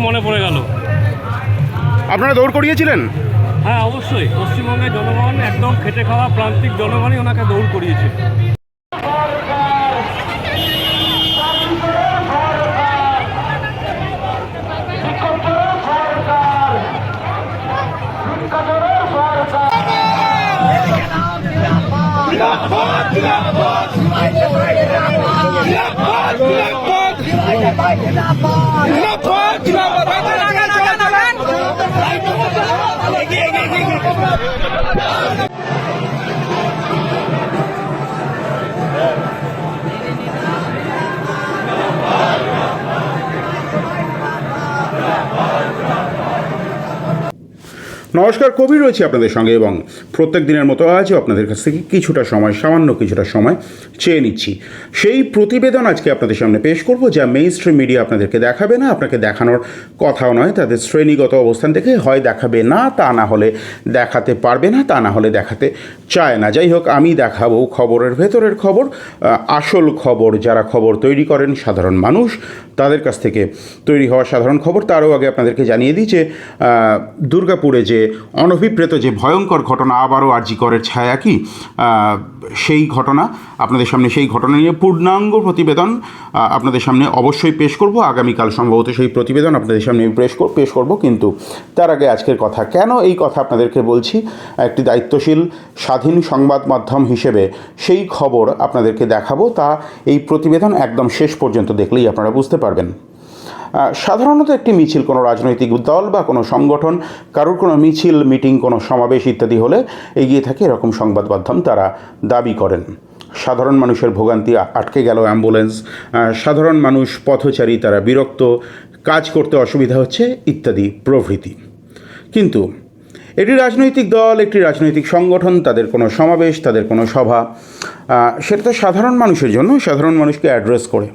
মনে পড়ে গেল আপনারা দৌড় করিয়েছিলেন হ্যাঁ অবশ্যই পশ্চিমবঙ্গের জনগণ একদম খেটে খাওয়া প্রান্তিক জনগণই ওনাকে দৌড় করিয়েছে নমস্কার কবি রয়েছে আপনাদের সঙ্গে এবং প্রত্যেক দিনের মতো আজও আপনাদের কাছ থেকে কিছুটা সময়, সামান্য কিছুটা সময় চেয়ে নিচ্ছি। সেই প্রতিবেদন আজকে আপনাদের সামনে পেশ করব যা মেইন স্ট্রিম মিডিয়া আপনাদেরকে দেখাবে না, আপনাকে দেখানোর কথাও নয়, তাদের শ্রেণীগত অবস্থান থেকে হয় দেখাবে না, তা না হলে দেখাতে পারবে না, তা না হলে দেখাতে চায় না। যাই হোক, আমি দেখাবো খবরের ভেতরের খবর আসল খবর, যারা খবর তৈরি করেন সাধারণ মানুষ, তাদের কাছ থেকে তৈরি হওয়া সাধারণ খবর। তারও আগে আপনাদেরকে জানিয়ে দিই যে দুর্গাপুরে যে অনভিপ্রেত যে ভয়ঙ্কর ঘটনা আবারও আরজি করের ছায়া কি? সেই ঘটনা, আপনাদের সামনে সেই ঘটনা নিয়ে পূর্ণাঙ্গ প্রতিবেদন আপনাদের সামনে অবশ্যই পেশ করব। আগামীকাল সম্ভবত সেই প্রতিবেদন আপনাদের সামনে পেশ পেশ করব, কিন্তু তার আগে আজকের কথা। কেন এই কথা আপনাদেরকে বলছি? একটি দায়িত্বশীল স্বাধীন সংবাদ মাধ্যম হিসেবে সেই খবর আপনাদেরকে দেখাবো। তা এই প্রতিবেদন একদম শেষ পর্যন্ত দেখলেই আপনারা বুঝতে পারবেন। সাধারণত একটি মিছিল, কোনো রাজনৈতিক দল বা কোনো সংগঠন, কারোর কোনো মিছিল, মিটিং, কোনো সমাবেশ ইত্যাদি হলে এগিয়ে থাকে এরকম সংবাদ মাধ্যম তারা দাবি করেন। সাধারণ মানুষের ভোগান্তি আটকে গেল অ্যাম্বুলেন্স সাধারণ মানুষ, পথচারী তারা বিরক্ত, কাজ করতে অসুবিধা হচ্ছে ইত্যাদি প্রভৃতি। কিন্তু এটি রাজনৈতিক দল, একটি রাজনৈতিক সংগঠন, তাদের কোনো সমাবেশ, তাদের কোনো সভা সেটা তো সাধারণ মানুষের জন্য, সাধারণ মানুষকে অ্যাড্রেস করে।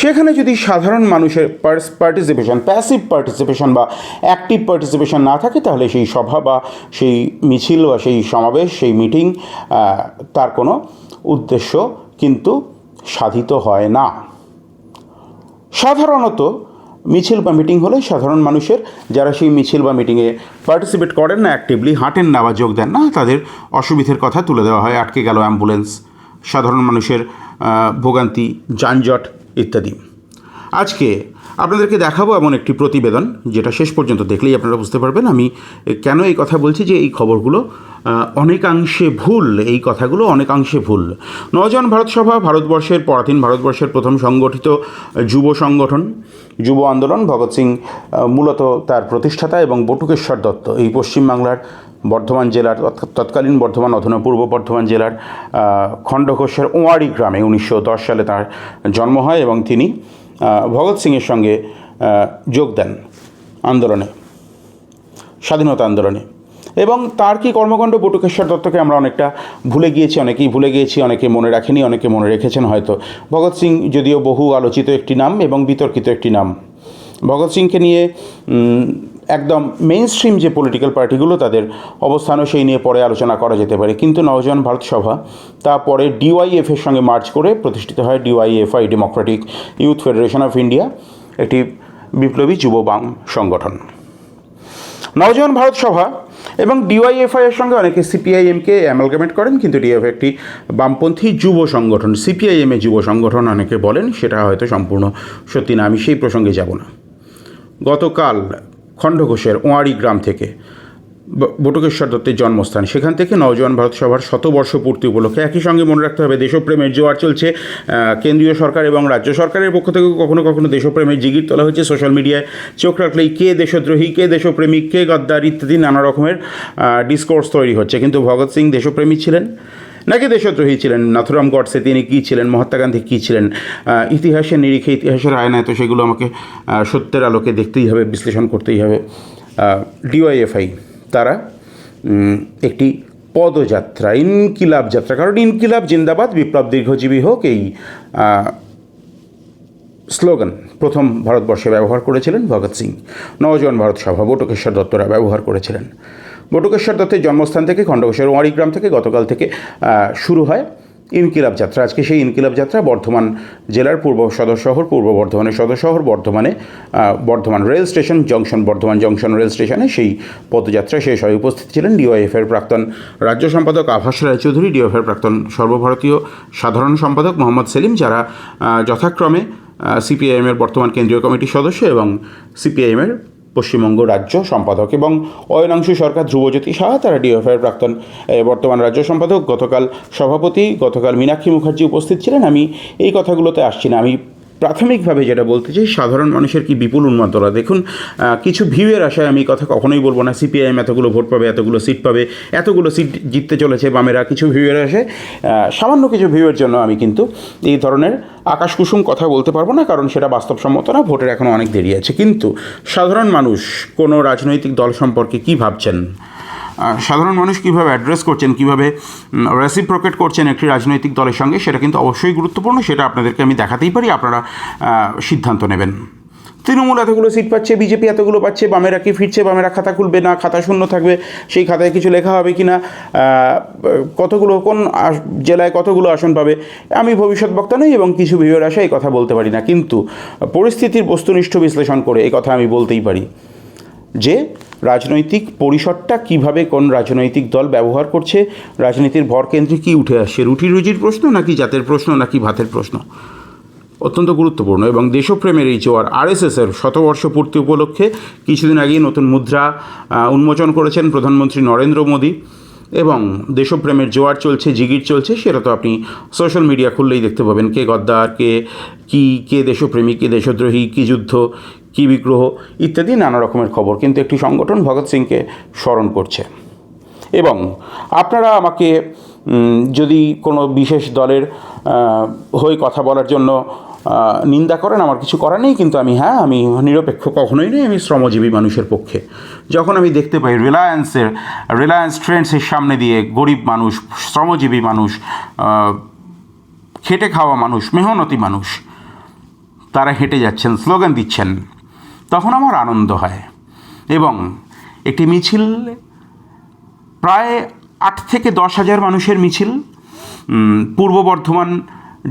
সেখানে যদি সাধারণ মানুষের পার্স পার্টিসিপেশন প্যাসিভ পার্টিসিপেশন বা অ্যাক্টিভ পার্টিসিপেশন না থাকে, তাহলে সেই সভা বা সেই মিছিল বা সেই সমাবেশ, সেই মিটিং তার কোনো উদ্দেশ্য কিন্তু সাধিত হয় না। সাধারণত মিছিল বা মিটিং হলে সাধারণ মানুষের যারা সেই মিছিল বা মিটিংয়ে পার্টিসিপেট করেন না অ্যাক্টিভলি হাঁটেন না বা যোগ দেন না, তাদের অসুবিধের কথা তুলে দেওয়া হয়। আটকে গেল অ্যাম্বুলেন্স সাধারণ মানুষের ভোগান্তি, যানজট ইত্যাদি। আজকে আপনাদেরকে দেখাবো এমন একটি প্রতিবেদন, যেটা শেষ পর্যন্ত দেখলেই আপনারা বুঝতে পারবেন। আমি কেন এই কথা বলছি যে এই খবরগুলো অনেকাংশে ভুল, এই কথাগুলো অনেকাংশে ভুল। নজন ভারত সভা, ভারতবর্ষের পরাধীন ভারতবর্ষের প্রথম সংগঠিত যুব সংগঠন, যুব আন্দোলন, ভগৎ সিং মূলত তার প্রতিষ্ঠাতা এবং বটুকেশ্বর দত্ত। এই পশ্চিমবাংলার বর্ধমান জেলার তৎকালীন বর্ধমান অধুনা পূর্ব বর্ধমান জেলার খণ্ডঘোষের ওয়ারি গ্রামে উনিশশো দশ সালে তার জন্ম হয় এবং তিনি ভগৎ সিংয়ের সঙ্গে যোগ দেন আন্দোলনে, স্বাধীনতা আন্দোলনে। এবং তার কি কর্মকাণ্ড বটুকেশ্বর দত্তকে আমরা অনেকটা ভুলে গিয়েছি, অনেকেই ভুলে গিয়েছি, অনেকে মনে রাখেনি, অনেকে মনে রেখেছেন হয়তো। ভগৎ সিং যদিও বহু আলোচিত একটি নাম এবং বিতর্কিত একটি নাম। ভগৎ সিংকে নিয়ে একদম মেইন স্ট্রিম যে পলিটিক্যাল পার্টিগুলো তাদের অবস্থানও সেই নিয়ে পরে আলোচনা করা যেতে পারে। কিন্তু নওজোয়ান ভারত সভা, তা পরে ডিওয়াইএফ এর সঙ্গে মার্চ করে প্রতিষ্ঠিত হয় DYFI Democratic Youth Federation of India একটি বিপ্লবী যুব বাম সংগঠন। নওজোয়ান ভারত সভা এবং ডিওয়াইএফআই এর সঙ্গে অনেকে সিপিআইএমকে অ্যামালগামেট করেন, কিন্তু ডিএফ একটি বামপন্থী যুব সংগঠন সিপিআইএম এ যুব সংগঠন অনেকে বলেন, সেটা হয়তো সম্পূর্ণ সত্যি না, আমি সেই প্রসঙ্গে যাব না। গতকাল খণ্ডঘোষের ওয়ারি গ্রাম থেকে বটকেশ্বর দত্তের জন্মস্থান। সেখান থেকে নওজোয়ান ভারত সভার শতবর্ষ পূর্তি উপলক্ষে একই সঙ্গে মনে রাখতে হবে, দেশপ্রেমের জোয়ার চলছে। কেন্দ্রীয় সরকার এবং রাজ্য সরকারের পক্ষ থেকে কখনো কখনো দেশপ্রেমের জিগির তোলা হয়েছে সোশ্যাল মিডিয়ায়। চোখ রাখলেই কে দেশদ্রোহী, কে দেশপ্রেমিক, কে গদ্দার ইত্যাদি নানা রকমের ডিসকোর্স তৈরি হচ্ছে। কিন্তু ভগৎ সিং দেশপ্রেমী ছিলেন। নাকি দেশদ্রোহী ছিলেন? নাথুরাম গডসে তিনি কী ছিলেন? মহাত্মা গান্ধী কী ছিলেন? ইতিহাসের নিরিখে ইতিহাসের আয় আয়নায় তো সেগুলো আমাকে সত্যের আলোকে দেখতেই হবে, বিশ্লেষণ করতেই হবে। ডিওয়াইএফআই, তারা একটি পদযাত্রা, ইনকিলাব যাত্রা। কারণ ইনকিলাব জিন্দাবাদ, বিপ্লব দীর্ঘজীবী হোক, এই স্লোগান প্রথম ভারতবর্ষে ব্যবহার করেছিলেন ভগৎ সিং। নবজীবন ভারত সভা, বটুকেশ্বর দত্তরা ব্যবহার করেছিলেন। বটুকেশ্বর দত্তের জন্মস্থান থেকে খণ্ডঘোষের ওয়ারি গ্রাম থেকে গতকাল থেকে শুরু হয় ইনকিলাব যাত্রা। আজকে সেই ইনকিলাব যাত্রা বর্ধমান জেলার পূর্ব সদর শহর, পূর্ব বর্ধমানের সদর শহর, বর্ধমানে Bardhaman rail station, junction, Bardhaman junction rail স্টেশনে সেই পদযাত্রা শেষ হয়। উপস্থিত ছিলেন ডিওএফের প্রাক্তন রাজ্য সম্পাদক আভাস রায়চৌধুরী ডিওএফের প্রাক্তন সর্বভারতীয় সাধারণ সম্পাদক মোহাম্মদ সেলিম, যারা যথাক্রমে সিপিআইএমের বর্তমান কেন্দ্রীয় কমিটির সদস্য এবং সিপিআইএমের পশ্চিমবঙ্গ রাজ্য সম্পাদক এবং অয়নাংশু সরকার ধ্রুবজ্যোতি সাহা, তারা ডিএফআইয়ের প্রাক্তন বর্তমান রাজ্য সম্পাদক। গতকাল সভাপতি, গতকাল মীনাক্ষী মুখার্জি উপস্থিত ছিলেন। আমি এই কথাগুলোতে আসছি না। আমি প্রাথমিকভাবে যেটা বলতে চাই সাধারণ মানুষের কি বিপুল উন্মাদনা দেখুন কিছু ভিউয়ের আশায় আমি কথা কখনোই বলব না। সিপিআইএম এতগুলো ভোট পাবে এতগুলো সিট পাবে এতগুলো সিট জিততে চলেছে বামেরা কিছু ভিউয়ের আহ, সামান্য কিছু ভিউয়ের জন্য আমি কিন্তু এই ধরনের আকাশ কুসুম কথা বলতে পারব না কারণ সেটা বাস্তবসম্মত না ভোটের এখনও অনেক দেরি আছে। কিন্তু সাধারণ মানুষ কোনো রাজনৈতিক দল সম্পর্কে কি ভাবছেন? সাধারণ মানুষ কীভাবে অ্যাড্রেস করছেন, কীভাবে রেসিপ্রোকেট করছেন একটি রাজনৈতিক দলের সঙ্গে, সেটা কিন্তু অবশ্যই গুরুত্বপূর্ণ, সেটা আপনাদেরকে আমি দেখাতেই পারি, আপনারা সিদ্ধান্ত নেবেন। তৃণমূল এতগুলো সিট পাচ্ছে, বিজেপি এতগুলো পাচ্ছে, বামেরা কি ফিরছে, বামেরা খাতা খুলবে না, খাতা শূন্য থাকবে, সেই খাতায় কিছু লেখা হবে কি না কতগুলো, কোন জেলায় কতগুলো আসন পাবে, আমি ভবিষ্যৎ বক্তা নই এবং কিছু ভিউয়ের আসে এই কথা বলতে পারি না, কিন্তু পরিস্থিতির বস্তুনিষ্ঠ বিশ্লেষণ করে এই কথা আমি বলতেই পারি যে রাজনৈতিক পরিসরটা কীভাবে কোন রাজনৈতিক দল ব্যবহার করছে, রাজনীতির ভরকেন্দ্রে কি উঠে আসছে? রুটি রুজির প্রশ্ন নাকি জাতের প্রশ্ন নাকি ভাতের প্রশ্ন? অত্যন্ত গুরুত্বপূর্ণ এবং দেশপ্রেমের এই জোয়ার আরএসএসের শতবর্ষ পূর্তি উপলক্ষে কিছুদিন আগেই নতুন মুদ্রা উন্মোচন করেছেন প্রধানমন্ত্রী নরেন্দ্র মোদী এবং দেশপ্রেমের জোয়ার চলছে, জিগির চলছে, সেটা তো আপনি সোশ্যাল মিডিয়া খুললেই দেখতে পাবেন। কে গদ্দার, কে, কী, কে দেশপ্রেমী, কে দেশদ্রোহী, কী যুদ্ধ কী বিগ্রহ, ইত্যাদি নানা রকমের খবর। কিন্তু একটি সংগঠন ভগৎ সিংকে স্মরণ করছে। এবং আপনারা আমাকে যদি কোনো বিশেষ দলের হয়ে কথা বলার জন্য নিন্দা করেন, আমার কিছু করার নেই, কিন্তু আমি হ্যাঁ আমি নিরপেক্ষ কখনোই নই, আমি শ্রমজীবী মানুষের পক্ষে। যখন আমি দেখতে পাই রিলায়েন্সের, রিলায়েন্স ট্রেন্ডসের সামনে দিয়ে গরিব মানুষ, শ্রমজীবী মানুষ খেটে খাওয়া মানুষ, মেহনতি মানুষ, তারা হেঁটে যাচ্ছেন, স্লোগান দিচ্ছেন তখন আমার আনন্দ হয়। এবং একটি মিছিল, প্রায় আট থেকে দশ হাজার মানুষের মিছিল পূর্ব বর্ধমান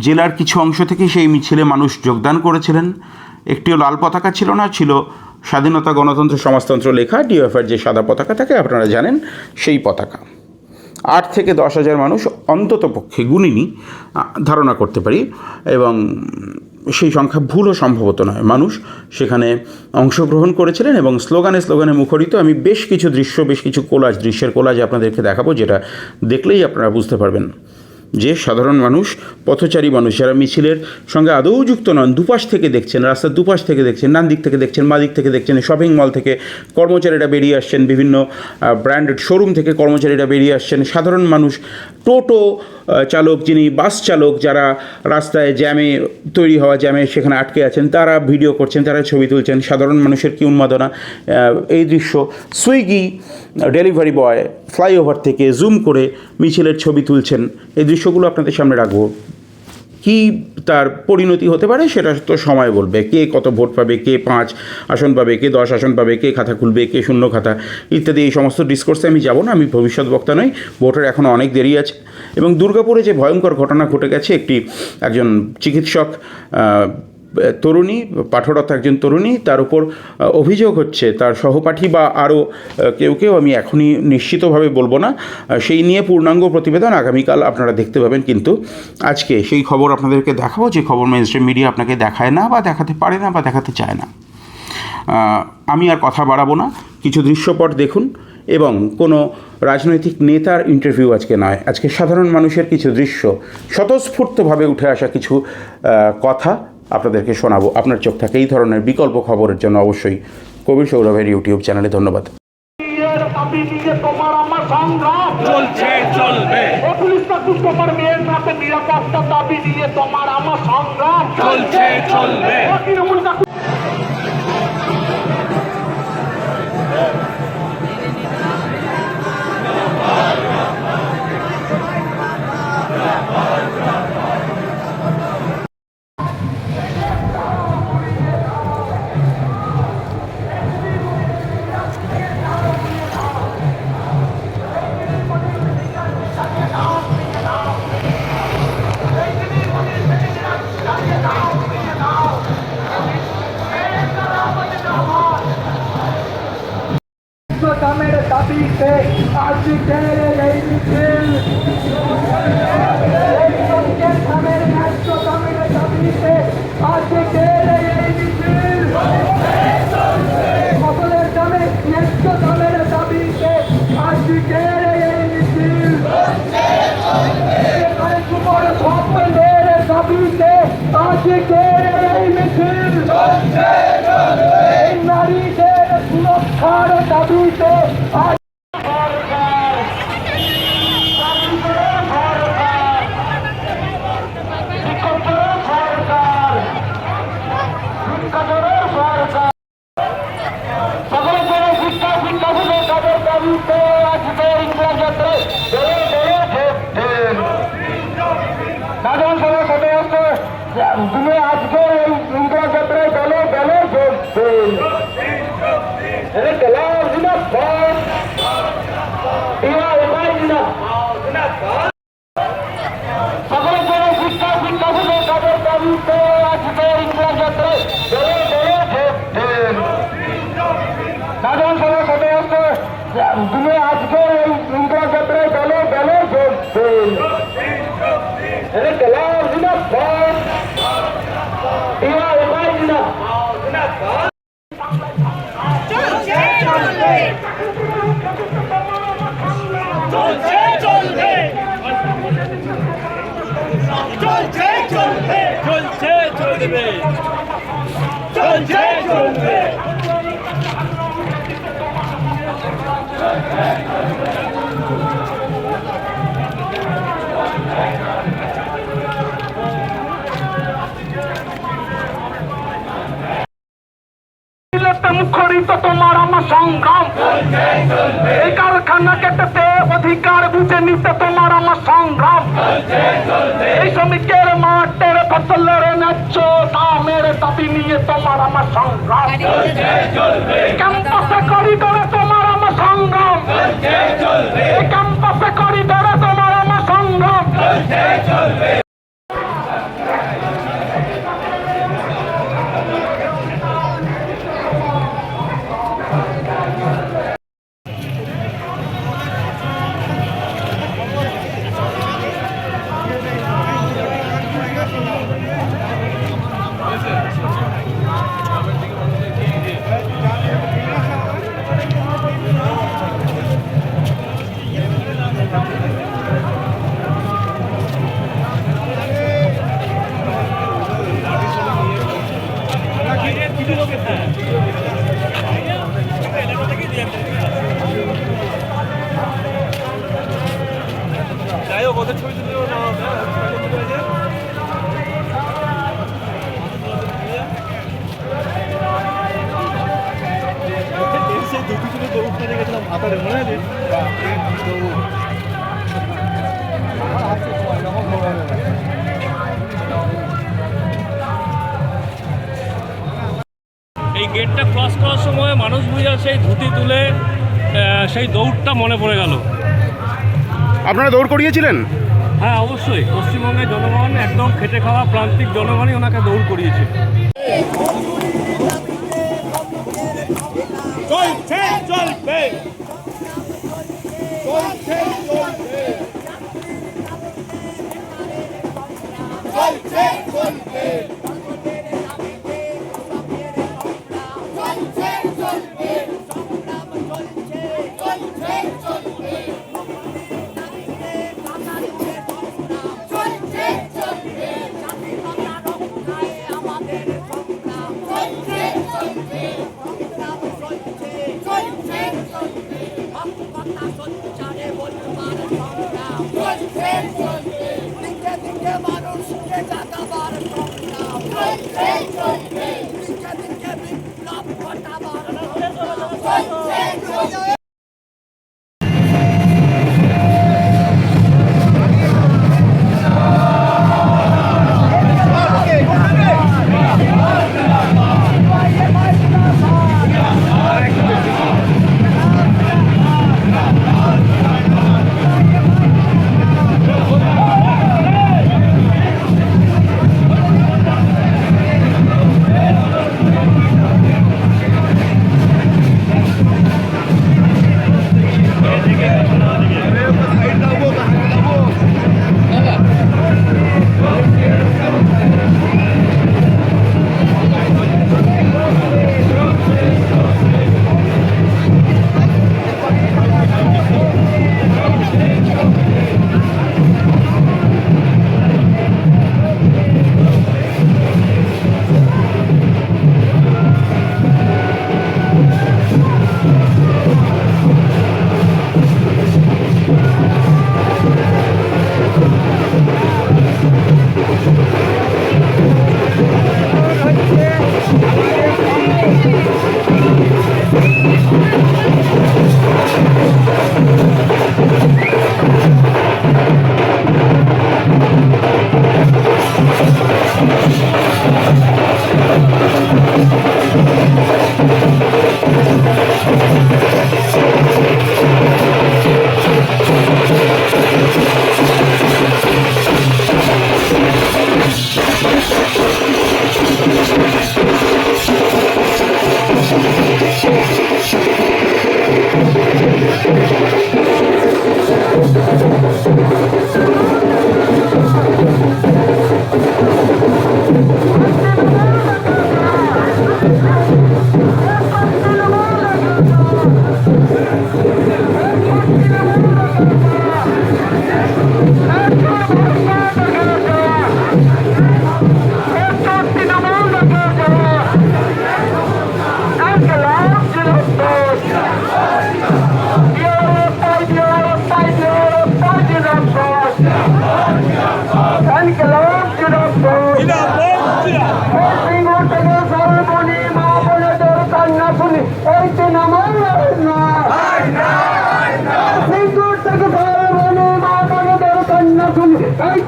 জেলার কিছু অংশ থেকে সেই মিছিলে মানুষ যোগদান করেছিলেন। একটিও লাল পতাকা ছিল না, ছিল স্বাধীনতা গণতন্ত্র সমাজতন্ত্র লেখা ডিএফআর যে সাদা পতাকা থাকে, আপনারা জানেন সেই পতাকা। আট থেকে দশ হাজার মানুষ অন্তত পক্ষে গুণিনি ধারণা করতে পারি, এবং সেই সংখ্যা ভুলও সম্ভবত নয়। মানুষ সেখানে অংশগ্রহণ করেছিলেন এবং স্লোগানে স্লোগানে মুখরিত। আমি বেশ কিছু দৃশ্য, বেশ কিছু কোলাজ, দৃশ্যের কোলাজ আপনাদেরকে দেখাবো, যেটা দেখলেই আপনারা বুঝতে পারবেন। যে সাধারণ মানুষ, পথচারী মানুষ যারা মিছিলের সঙ্গে আদৌ যুক্ত নন, দুপাশ থেকে দেখছেন, রাস্তার দুপাশ থেকে দেখছেন ডান দিক থেকে দেখছেন, মা দিক থেকে দেখছেন শপিং মল থেকে কর্মচারীরা বেরিয়ে আসছেন, বিভিন্ন ব্র্যান্ডেড শোরুম থেকে কর্মচারীরা বেরিয়ে আসছেন, সাধারণ মানুষ, টোটো চালক যিনি বাস চালক যারা রাস্তায় জ্যামে তৈরি হওয়া জ্যামে সেখানে আটকে আছেন, তারা ভিডিও করছেন, তারা ছবি তুলছেন, সাধারণ মানুষের কি উন্মাদনা? এই দৃশ্য। সুইগি ডেলিভারি বয় ফ্লাইওভার থেকে জুম করে মিছিলের ছবি তুলছেন। এই দৃশ্যগুলো আপনাদের সামনে রাখব। কি তার পরিণতি হতে পারে সেটা তো সময় বলবে। কে কত ভোট পাবে, কে পাঁচ আসন পাবে, কে দশ আসন পাবে, কে খাতা খুলবে, কে শূন্য খাতা ইত্যাদি এই সমস্ত ডিসকোর্সে আমি যাব না, আমি ভবিষ্যৎ বক্তা নই, ভোটের এখনও অনেক দেরি আছে। এবং দুর্গাপুরে যে ভয়ঙ্কর ঘটনা ঘটে গেছে, একটি একজন চিকিৎসক তরুণী পাঠরত একজন তরুণী, তার উপর অভিযোগ হচ্ছে তার সহপাঠী বা আরও কেউ কেউ, আমি এখনই নিশ্চিতভাবে বলব না সেই নিয়ে পূর্ণাঙ্গ প্রতিবেদন আগামীকাল আপনারা দেখতে পাবেন, কিন্তু আজকে সেই খবর আপনাদেরকে দেখাবো, যে খবর মেন স্ট্রিম মিডিয়া আপনাকে দেখায় না, বা দেখাতে পারে না, বা দেখাতে চায় না। আমি আর কথা বাড়াবো না, কিছু দৃশ্যপট দেখুন, এবং কোনো রাজনৈতিক নেতার ইন্টারভিউ আজকে নয়, আজকে সাধারণ মানুষের কিছু দৃশ্য, স্বতঃস্ফূর্তভাবে উঠে আসা কিছু কথা আপনাদেরকে শোনাবো। আপনার চোখ থাকে এই ধরনের বিকল্প খবরের জন্য অবশ্যই কবি সৌরভের ইউটিউব চ্যানেলে ধন্যবাদ। চলছে চলবে। দাবি নিয়ে তোমার আমার সংগ্রাম। চলছে চলবে। আজকে এই যাত্রায় দলে দলে ভোট দিন সংগ্রাম এই কারখানা কেটেতে অধিকার বুঝে নিতে তোমার আমার সংগ্রাম এই শ্রমিকের মাঠের ফসলের ন্যায্য দামের দাবি নিয়ে তোমার আমার সংগ্রাম ক্যাম্পাসে করিডোরে তোমার আমার সংগ্রাম ক্যাম্পাসে করিডোরে তোমার আমার সংগ্রাম সেই দুটি ছিল দৌড়টা দেখেছিলাম হাতারে মনে আছে? এই গেটটা ক্রস করার সময় মানুষ বুঝার সেই ধুতি তুলে আহ, সেই দৌড়টা মনে পড়ে গেল। আপনারা দৌড় করিয়েছিলেন? হ্যাঁ অবশ্যই। পশ্চিমবঙ্গের জনগণ একদম খেটে খাওয়া প্রান্তিক জনগণই ওনাকে দৌড় করিয়েছে। চলছে চলবে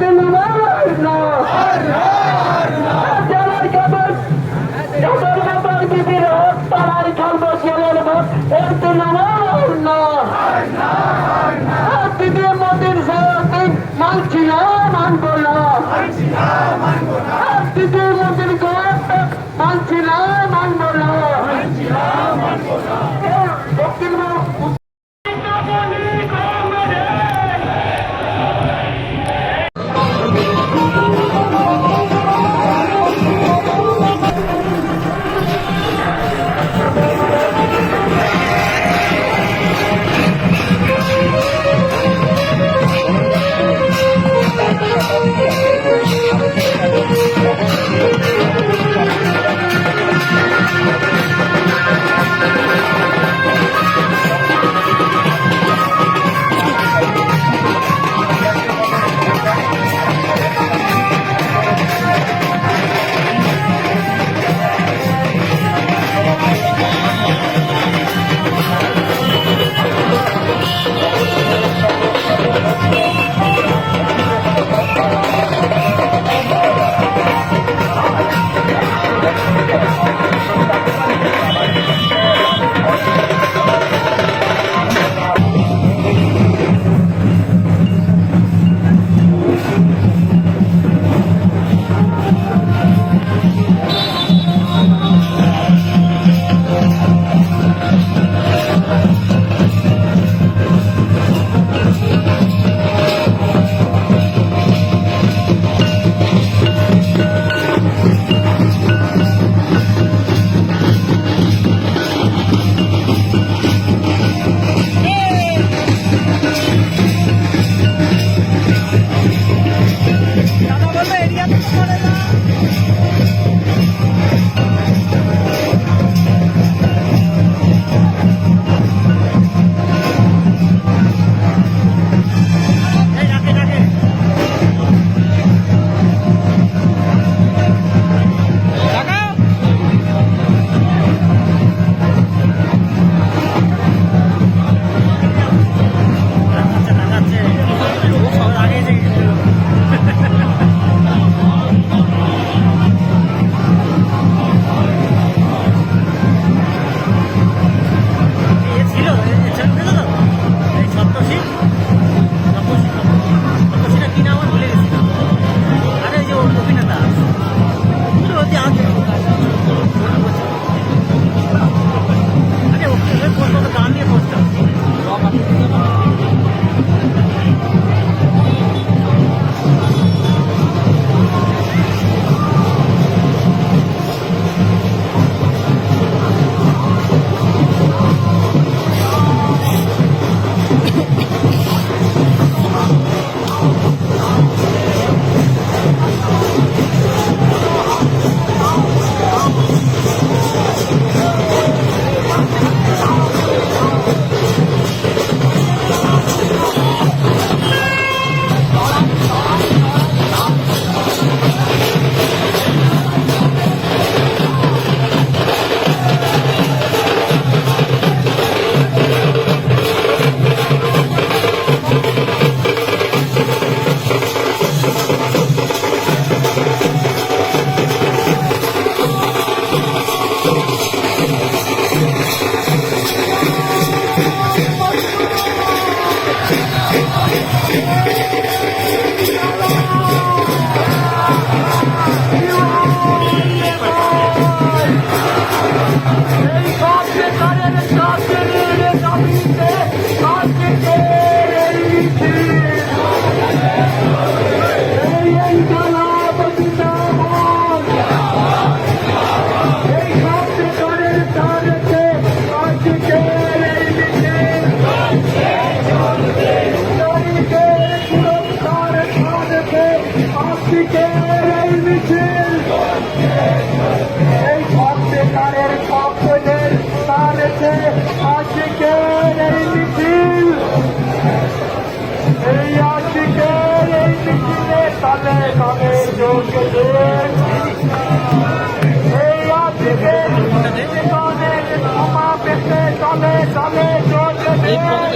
செல்வம்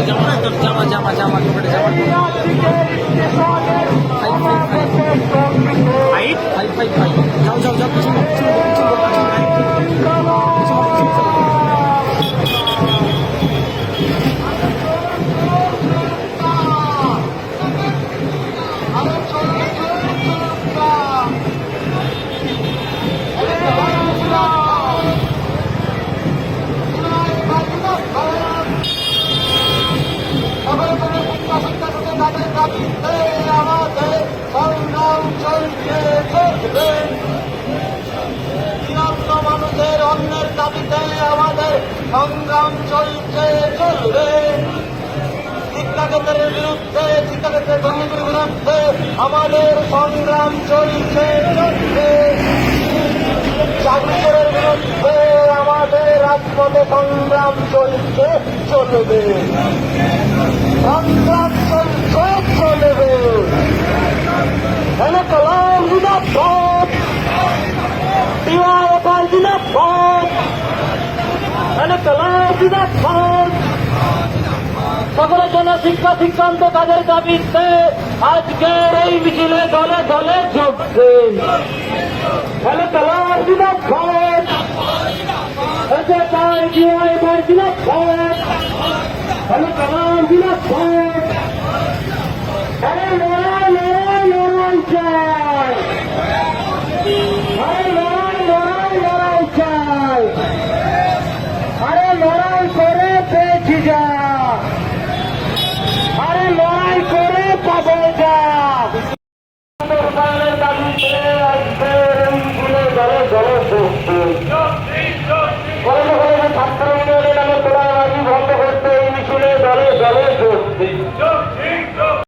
জামা জামা জামা জামা সংগ্রাম চলছে, চলবে। শিক্ষাক্ষেত্রের বিরুদ্ধে শিক্ষাক্ষেত্রের দুর্নীতির বিরুদ্ধে আমাদের সংগ্রাম চলছে, চলবে। চাকরির বিরুদ্ধে আমাদের রাজপথে সংগ্রাম চলছে, চলবে। সংগ্রাম চলছে, চলবে। এনে কলাম, জিন্দাবাদ। ডিওয়াইফাই জিন্দাবাদ। জিন্দাবাদ সকলের জন্য শিক্ষা শিক্ষান্ত কাজের দাবিতে। আজকের এই মিছিলে দলে দলে যোগ দিন। এনে কলাম জিন্দাবাদ এতে তাই ডিওয়াইফাই জিন্দাবাদ এনে কলাম জিন্দাবাদ আরে লড়াই লড়াই লড়াই চাই। লড়াই লড়াই চাই আরে লড়াই করে পেয়েছি যা আরে লড়াই করে পাবো যা রূপায়ণের দাবিতে আজকের এই মিছিলে দলে দলে যোগ দিন। কলেজে কলেজে ছাত্র ইউনিয়নের নামে তোলাবাজি বন্ধ করতে এই মিছিলে দলে দলে যোগ দিন